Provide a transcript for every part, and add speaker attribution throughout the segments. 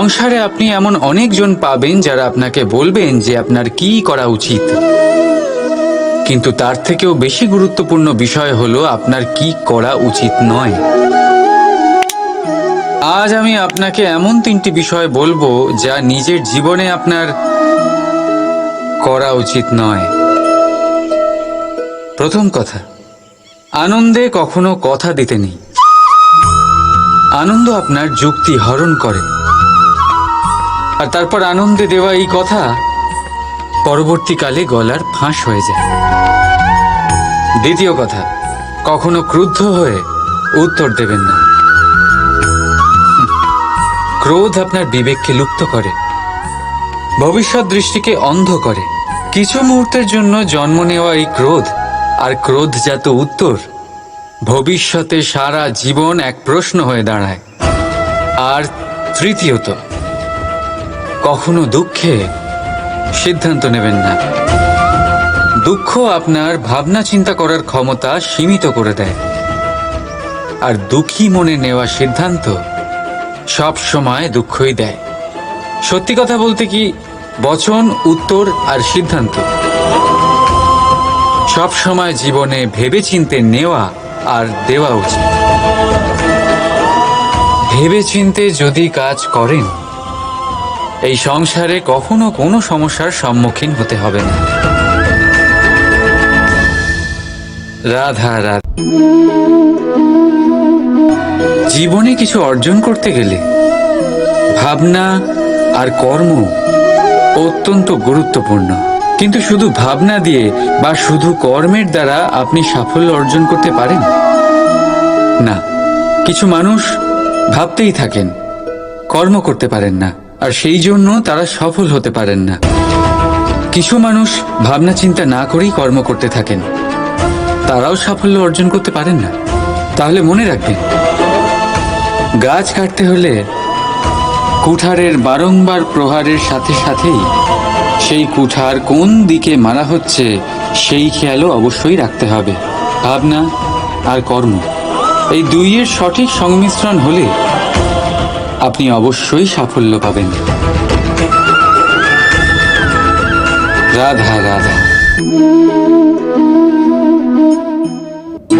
Speaker 1: সংসারে আপনি এমন অনেকজন পাবেন যারা আপনাকে বলবেন যে আপনার কি করা উচিত। কিন্তু তার থেকেও বেশি গুরুত্বপূর্ণ বিষয় হলো আপনার কি করা উচিত নয়। আজ আমি আপনাকে এমন তিনটি বিষয় বলব যা নিজের জীবনে আপনার করা উচিত নয়। প্রথম কথা, আনন্দে কখনো কথা দিতে নেই। আনন্দ আপনার যুক্তি হরণ করে। আর তারপর আনন্দে দেওয়া এই কথা পরবর্তীকালে গলার ফাঁস হয়ে যায়। দ্বিতীয় কথা, কখনো ক্রুদ্ধ হয়ে উত্তর দেবেন না। ক্রোধ আপনার বিবেককে লুপ্ত করে, ভবিষ্যৎ দৃষ্টিকে অন্ধ করে। কিছু মুহূর্তের জন্য জন্ম নেওয়া এই ক্রোধ আর ক্রোধজাত উত্তর ভবিষ্যতে সারা জীবন এক প্রশ্ন হয়ে দাঁড়ায়। আর তৃতীয়ত কখনো দুঃখে সিদ্ধান্ত নেবেন না। দুঃখ আপনার ভাবনা চিন্তা করার ক্ষমতা সীমিত করে দেয়। আর দুঃখী মনে নেওয়া সিদ্ধান্ত সব সময় দুঃখই দেয়। সত্যি কথা বলতে কি, বচন, উত্তর আর সিদ্ধান্ত সব সময় জীবনে ভেবেচিন্তে নেওয়া আর দেওয়া উচিত। ভেবেচিন্তে যদি কাজ করেন এই সংসারে কখনো কোনো সমস্যার সম্মুখীন হতে হবে না। রাধা রাধা। জীবনে কিছু অর্জন করতে গেলে ভাবনা আর কর্ম অত্যন্ত গুরুত্বপূর্ণ। কিন্তু শুধু ভাবনা দিয়ে বা শুধু কর্মের দ্বারা আপনি সাফল্য অর্জন করতে পারেন? না, কিছু মানুষ ভাবতেই থাকেন, কর্ম করতে পারেন না। আর সেই জন্য তারা সফল হতে পারেন না। কিছু মানুষ ভাবনা চিন্তা না করেই কর্ম করতে থাকেন। তারাও সাফল্য অর্জন করতে পারেন না। তাহলে মনে রাখবেন, গাছ কাটতে হলে কুঠারের বারংবার প্রহারের সাথে সাথেই সেই কুঠার কোন দিকে মারা হচ্ছে সেই খেয়ালও অবশ্যই রাখতে হবে। ভাবনা আর কর্ম, এই দুইয়ের সঠিক সংমিশ্রণ হলে আপনি অবশ্যই সাফল্য পাবেন। রাধা রাধা।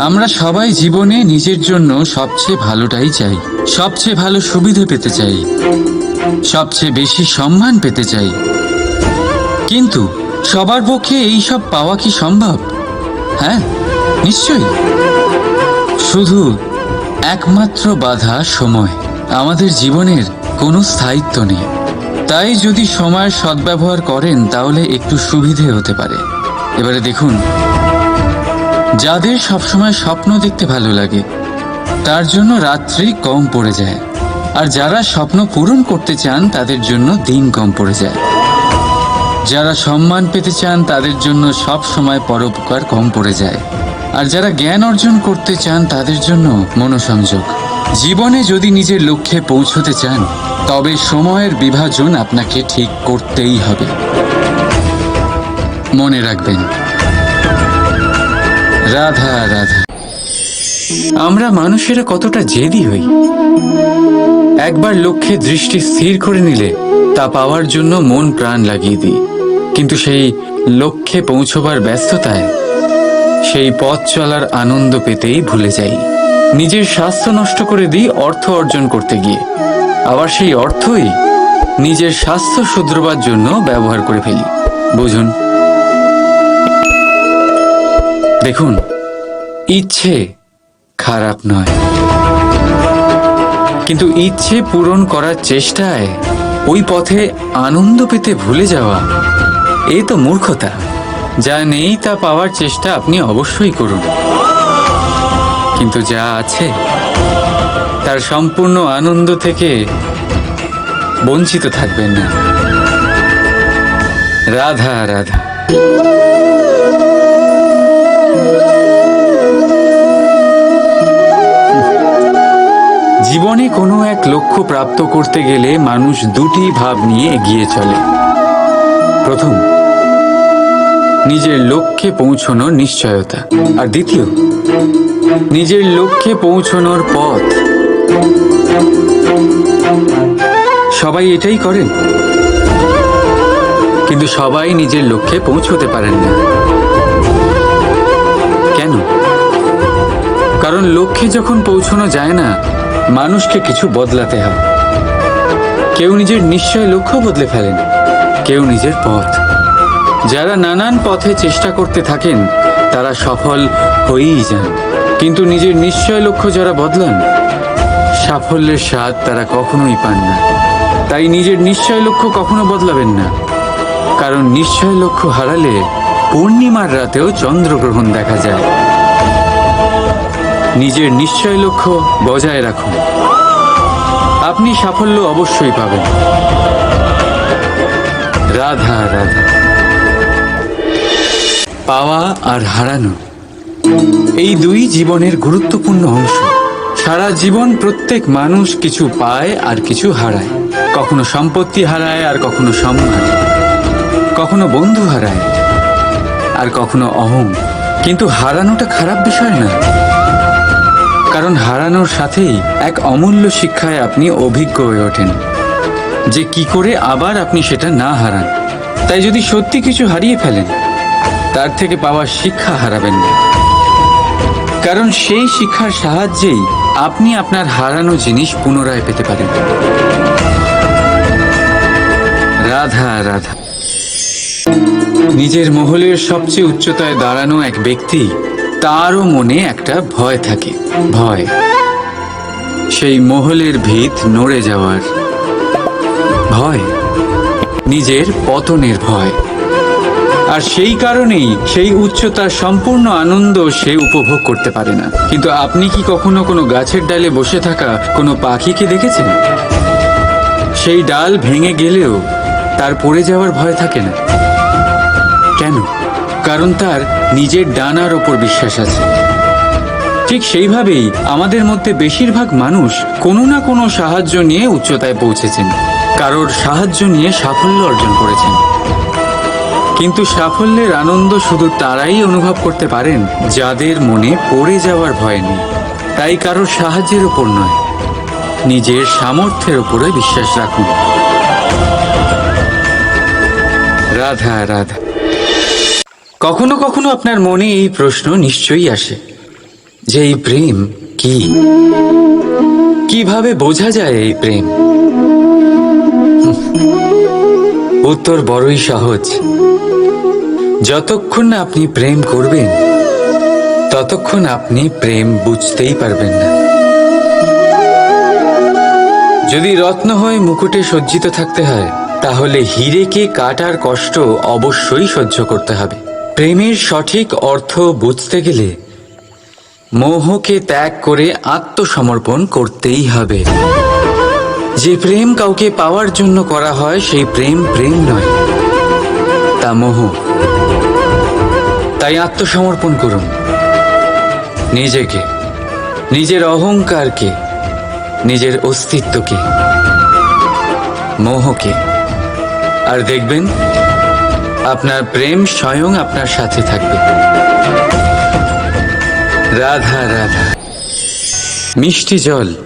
Speaker 1: আমরা সবাই জীবনে নিজের জন্য সবচেয়ে ভালোটাই চাই, সবচেয়ে ভালো সুবিধে পেতে চাই, সবচেয়ে বেশি সম্মান পেতে চাই। কিন্তু সবার পক্ষে এই সব পাওয়া কি সম্ভব? হ্যাঁ নিশ্চয়ই। শুধু একমাত্র বাধা সময়। আমাদের জীবনের কোনো স্থায়িত্ব নেই। তাই যদি সময় সদ্ব্যবহার করেন, তাহলে একটু সুবিধে হতে পারে। এবারে দেখুন, যাদের সবসময় স্বপ্ন দেখতে ভালো লাগে, তার জন্য রাত্রি কম পড়ে যায়। আর যারা স্বপ্ন পূরণ করতে চান, তাদের জন্য দিন কম পড়ে যায়। যারা সম্মান পেতে চান, তাদের জন্য সব সময় পরোপকার কম পড়ে যায়। আর যারা জ্ঞান অর্জন করতে চান, তাদের জন্য মনোসংযোগ। জীবনে যদি নিজের লক্ষ্যে পৌঁছতে চান, তবে সময়ের বিভাজন আপনাকে ঠিক করতেই হবে। মনে রাখবেন। রাধা রাধা। আমরা মানুষেরা কতটা জেদি হই। একবার লক্ষ্যে দৃষ্টি স্থির করে নিলে তা পাওয়ার জন্য মন প্রাণ লাগিয়ে দিই। কিন্তু সেই লক্ষ্যে পৌঁছবার ব্যস্ততায় সেই পথ চলার আনন্দ পেতেই ভুলে যাই। নিজের স্বাস্থ্য নষ্ট করে দিই অর্থ অর্জন করতে গিয়ে। আবার সেই অর্থই নিজের স্বাস্থ্য শুধরবার জন্য ব্যবহার করে ফেলি। বুঝুন? দেখুন, ইচ্ছে খারাপ নয়। কিন্তু ইচ্ছে পূরণ করার চেষ্টায় ওই পথে আনন্দ পেতে ভুলে যাওয়া, এ তো মূর্খতা। যা নেই তা পাওয়ার চেষ্টা আপনি অবশ্যই করুন। কিন্তু যা আছে, তার সম্পূর্ণ আনন্দ থেকে বঞ্চিত থাকবেন না। রাধা রাধা। জীবনে কোনো এক লক্ষ্য প্রাপ্ত করতে গেলে মানুষ দুটি ভাব নিয়ে এগিয়ে চলে। প্রথম, নিজের লক্ষ্যে পৌঁছানোর নিশ্চয়তা। আর দ্বিতীয় নিজের লক্ষ্যে পৌঁছানোর পথ। সবাই এটাই করেন। কিন্তু সবাই নিজের লক্ষ্যে পৌঁছতে পারেন না। কেন? কারণ লক্ষ্যে যখন পৌঁছানো যায় না, মানুষকে কিছু বদলাতে হয়। কেউ নিজের নিশ্চয় লক্ষ্য বদলে ফেলেন, কেউ নিজের পথ। যারা নানান পথে চেষ্টা করতে থাকেন, তারা সফল হয়েই যান। কিন্তু নিজের নিশ্চয় লক্ষ্য যারা বদলান, সাফল্যের স্বাদ তারা কখনোই পান না। তাই নিজের নিশ্চয় লক্ষ্য কখনো বদলাবেন না। কারণ নিশ্চয় লক্ষ্য হারালে পূর্ণিমার রাতেও চন্দ্রগ্রহণ দেখা যায়। নিজের নিশ্চয় লক্ষ্য বজায় রাখুন। আপনি সাফল্য অবশ্যই পাবেন। রাধা রাধা। পাওয়া আর হারানো এই দুই জীবনের গুরুত্বপূর্ণ অংশ। সারা জীবন প্রত্যেক মানুষ কিছু পায় আর কিছু হারায়। কখনো সম্পত্তি হারায় আর কখনো সম্মান। কখনো বন্ধু হারায় আর কখনো অহং। কিন্তু হারানোটা খারাপ বিষয় না। কারণ হারানোর সাথেই এক অমূল্য শিক্ষায় আপনি অভিজ্ঞ হয়ে ওঠেন। যে কি করে আবার আপনি সেটা না হারান। তাই যদি সত্যি কিছু হারিয়ে ফেলেন, তার থেকে পাওয়া শিক্ষা হারাবেন না। কারণ সেই শিক্ষার সাহায্যেই আপনি আপনার হারানো জিনিস পুনরায় পেতে পারেন। রাধা রাধা। নিজের মহলের সবচেয়ে উচ্চতায় দাঁড়ানো এক ব্যক্তি, তারও মনে একটা ভয় থাকে। ভয়। সেই মহলের ভিত নড়ে যাওয়ার। ভয়। নিজের পতনের ভয়। আর সেই কারণেই সেই উচ্চতার সম্পূর্ণ আনন্দ সে উপভোগ করতে পারে না। কিন্তু আপনি কি কখনো কোনো গাছের ডালে বসে থাকা কোনো পাখিকে দেখেছেন? সেই ডাল ভেঙে গেলেও তার পড়ে যাওয়ার ভয় থাকে না। কেন? কারণ তার নিজের ডানার ওপর বিশ্বাস আছে। ঠিক সেইভাবেই আমাদের মধ্যে বেশিরভাগ মানুষ কোনো না কোনো সাহায্য নিয়ে উচ্চতায় পৌঁছেছেন। কারোর সাহায্য নিয়ে সাফল্য অর্জন করেছেন। কিন্তু সাফল্যের আনন্দ শুধু তারাই অনুভব করতে পারেন যাদের মনে পড়ে যাওয়ার ভয় নেই। তাই কারোর সাহায্যের ওপর নয়। নিজের সামর্থ্যের ওপরে বিশ্বাস রাখুন। রাধা রাধা। কখনো কখনো আপনার মনে এই প্রশ্ন নিশ্চয়ই আসে, যে এই প্রেম কি? কীভাবে বোঝা যায় এই প্রেম? উত্তর বড়ই সহজ। যতক্ষণ না আপনি প্রেম করবেন, ততক্ষণ আপনি প্রেম বুঝতেই পারবেন না। যদি রত্ন হয়ে মুকুটে সজ্জিত থাকতে হয়, তাহলে হিরেকে কাটার কষ্ট অবশ্যই সহ্য করতে হবে। প্রেমের সঠিক অর্থ বুঝতে গেলে মোহকে ত্যাগ করে আত্মসমর্পণ করতেই হবে। যে প্রেম কাউকে পাওয়ার জন্য করা হয়, সেই প্রেম প্রেম নয়। তা মোহ। তাই আত্মসমর্পণ করুন। নিজেকে, নিজের অহংকারকে, নিজের অস্তিত্বকে, মোহকে। আর দেখবেন, আপনার প্রেম স্বয়ং আপনার সাথে থাকবে। রাধা রাধা। মিষ্টি জল।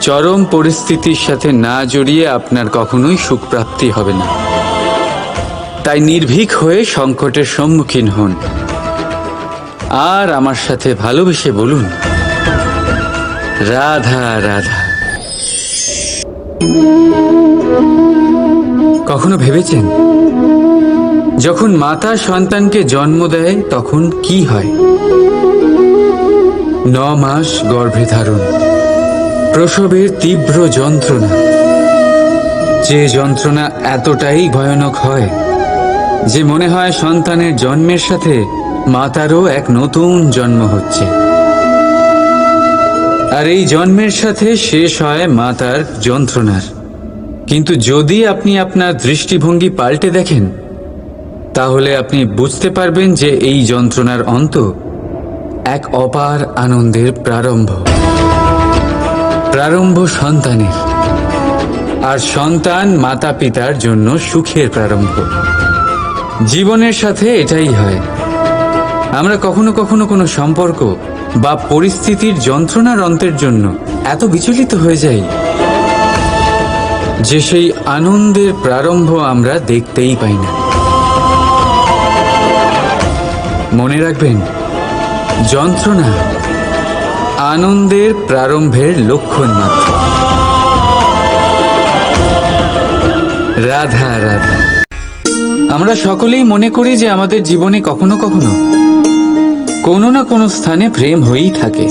Speaker 1: চরম পরিস্থিতির সাথে না জড়িয়ে আপনার কখনোই সুখ প্রাপ্তি হবে না। তাই নির্ভীক হয়ে সংকটের সম্মুখীন হন। আর আমার সাথে ভালোবেসে বলুন, রাধা রাধা। কখনো ভেবেছেন, যখন মাতা সন্তানকে জন্ম দেয় তখন কি হয়? ন মাস গর্ভে ধারণ। প্রসবের তীব্র যন্ত্রণা। যে যন্ত্রণা এতটাই ভয়ানক হয় যে মনে হয় সন্তানের জন্মের সাথে মাতারও এক নতুন জন্ম হচ্ছে। আর এই জন্মের সাথে শেষ হয় মাতার যন্ত্রণার। কিন্তু যদি আপনি আপনার দৃষ্টিভঙ্গি পাল্টে দেখেন, তাহলে আপনি বুঝতে পারবেন যে এই যন্ত্রণার অন্ত এক অপার আনন্দের প্রারম্ভ। প্রারম্ভ সন্তানের। আর সন্তান মাতা পিতার জন্য সুখের প্রারম্ভ। জীবনের সাথে এটাই হয়। আমরা কখনো কখনো কোনো সম্পর্ক বা পরিস্থিতির যন্ত্রণার অন্তের জন্য এত বিচলিত হয়ে যাই যে সেই আনন্দের প্রারম্ভ আমরা দেখতেই পাই না। মনে রাখবেন, যন্ত্রণা আনন্দের প্রারম্ভের লক্ষণ মাত্র। রাধা রাধা। আমরা সকলেই মনে করি যে আমাদের জীবনে কখনো কখনো কোনো না কোনো স্থানে প্রেম হয়েই থাকে।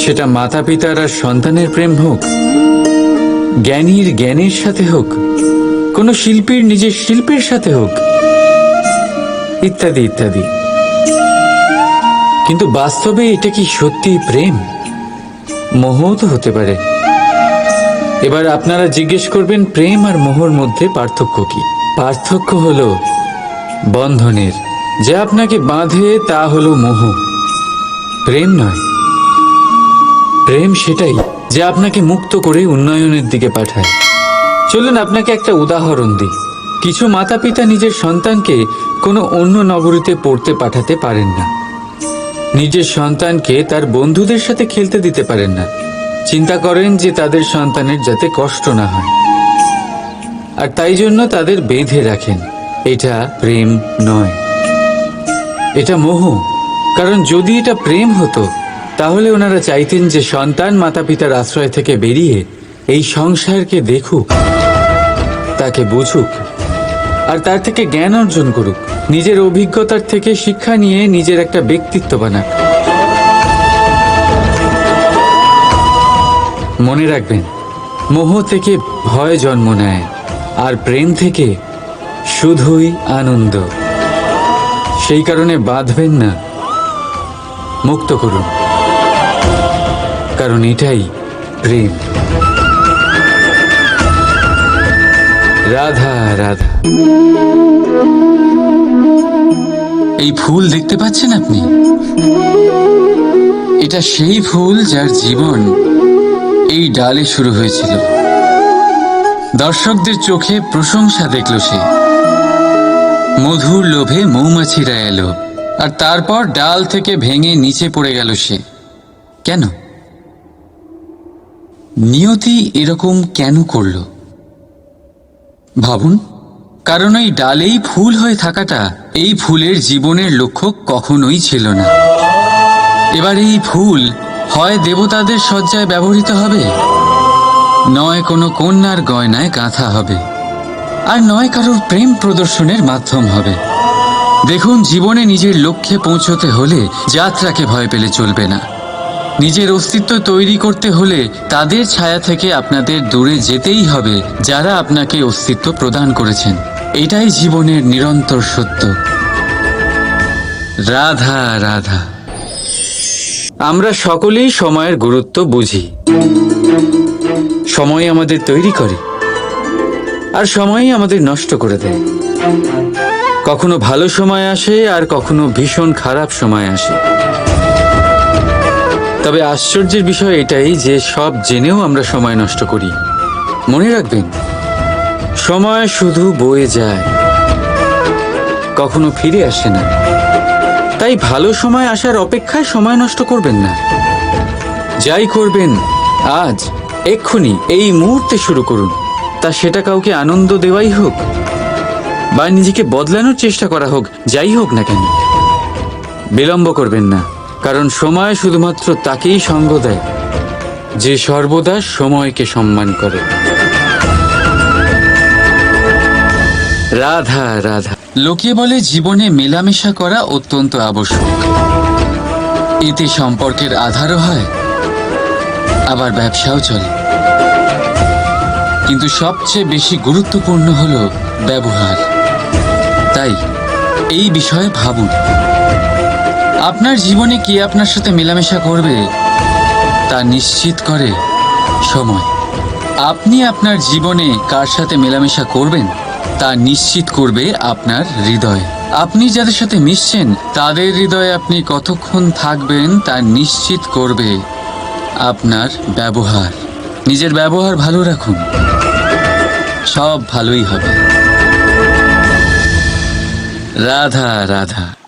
Speaker 1: সেটা মাতা পিতার আর সন্তানের প্রেম হোক, জ্ঞানীর জ্ঞানের সাথে হোক, কোনো শিল্পীর নিজের শিল্পের সাথে হোক, ইত্যাদি ইত্যাদি। কিন্তু বাস্তবে এটা কি সত্যি প্রেম? মোহও তো হতে পারে। এবার আপনারা জিজ্ঞেস করবেন, প্রেম আর মোহর মধ্যে পার্থক্য কি? পার্থক্য হলো বন্ধনের। যা আপনাকে বাঁধে, তা হলো মোহ। প্রেম নয়। প্রেম সেটাই যে আপনাকে মুক্ত করে উন্নয়নের দিকে পাঠায়। চলুন আপনাকে একটা উদাহরণ দিই। কিছু মাতা পিতা নিজের সন্তানকে কোনো অন্য নগরীতে পড়তে পাঠাতে পারেন না। নিজের সন্তানকে তার বন্ধুদের সাথে খেলতে দিতে পারেন না। চিন্তা করেন যে তাদের সন্তানের যাতে কষ্ট না হয়। আর তাই জন্য তাদের বেঁধে রাখেন। এটা প্রেম নয়। এটা মোহ। কারণ যদি এটা প্রেম হতো, তাহলে ওনারা চাইতেন যে সন্তান মাতা পিতার আশ্রয় থেকে বেরিয়ে এই সংসারকে দেখুক, তাকে বুঝুক, আর তার থেকে জ্ঞান অর্জন করুক। নিজের অভিজ্ঞতার থেকে শিক্ষা নিয়ে নিজের একটা ব্যক্তিত্ব বানাক মনে রাখবেন, মোহ থেকে ভয় জন্ম নেয়, আর প্রেম থেকে শুধুই আনন্দ। সেই কারণে বাঁধবেন না, মুক্ত করুন। কারণ এটাই প্রেম। রাধা রাধা। এই ফুল দেখতে পাচ্ছেন আপনি? এটা সেই ফুল যার জীবন এই ডালে শুরু হয়েছিল। দর্শকদের চোখে প্রশংসা দেখল সে। মধুর লোভে মৌমাছিরা এলো, আর তারপর ডাল থেকে ভেঙে নিচে পড়ে গেল সে। কেন? নিয়তি এরকম কেন করল? ভাবুন। কারণ এই ডালেই ফুল হয়ে থাকাটা, এই ফুলের জীবনের লক্ষ্য কখনোই ছিল না। এবার এই ফুল হয় দেবতাদের শয্যায় ব্যবহৃত হবে? নয় কোনো কন্যার গয়নায় গাঁথা হবে। আর নয় কারোর প্রেম প্রদর্শনের মাধ্যম হবে। দেখুন, জীবনে নিজের লক্ষ্যে পৌঁছতে হলে যাত্রাকে ভয় পেলে চলবে না। নিজের অস্তিত্ব তৈরি করতে হলে তাদের ছায়া থেকে আপনাদের দূরে যেতেই হবে যারা আপনাকে অস্তিত্ব প্রদান করেছেন। এটাই জীবনের নিরন্তর সত্য। রাধা রাধা। আমরা সকলেই সময়ের গুরুত্ব বুঝি। সময় আমাদের তৈরি করে। আর সময়ই আমাদের নষ্ট করে দেয়। কখনো ভালো সময় আসে আর কখনো ভীষণ খারাপ সময় আসে। তবে আশ্চর্যের বিষয় এটাই যে সব জেনেও আমরা সময় নষ্ট করি। মনে রাখবেন সময় শুধু বয়ে যায়। কখনো ফিরে আসে না। তাই ভালো সময় আসার অপেক্ষায় সময় নষ্ট করবেন না। যাই করবেন, আজ এক্ষুনি এই মুহূর্তে শুরু করুন। তা সেটা কাউকে আনন্দ দেওয়াই হোক, বা নিজেকে বদলানোর চেষ্টা করা হোক, যাই হোক না কেন। বিলম্ব করবেন না, কারণ সময় শুধুমাত্র তাকেই সঙ্গ দেয়, যে সর্বদা সময়কে সম্মান করে। রাধা রাধা। লোকে বলে জীবনে মেলামেশা করা অত্যন্ত আবশ্যক। এতে সম্পর্কের আধারও হয়, আবার ব্যবসাও চলে। কিন্তু সবচেয়ে বেশি গুরুত্বপূর্ণ হল ব্যবহার। তাই, এই বিষয়ে ভাবুন। আপনার জীবনে কে আপনার সাথে মেলামেশা করবে, তা নিশ্চিত করে সময়। আপনি আপনার জীবনে কার সাথে মেলামেশা করবেন? তা নিশ্চিত করবে আপনার হৃদয়। আপনি যাদের সাথে মিশছেন, তাদের হৃদয়ে আপনি কতক্ষণ থাকবেন তা নিশ্চিত করবে আপনার ব্যবহার। নিজের ব্যবহার ভালো রাখুন। সব ভালোই হবে। রাধা রাধা।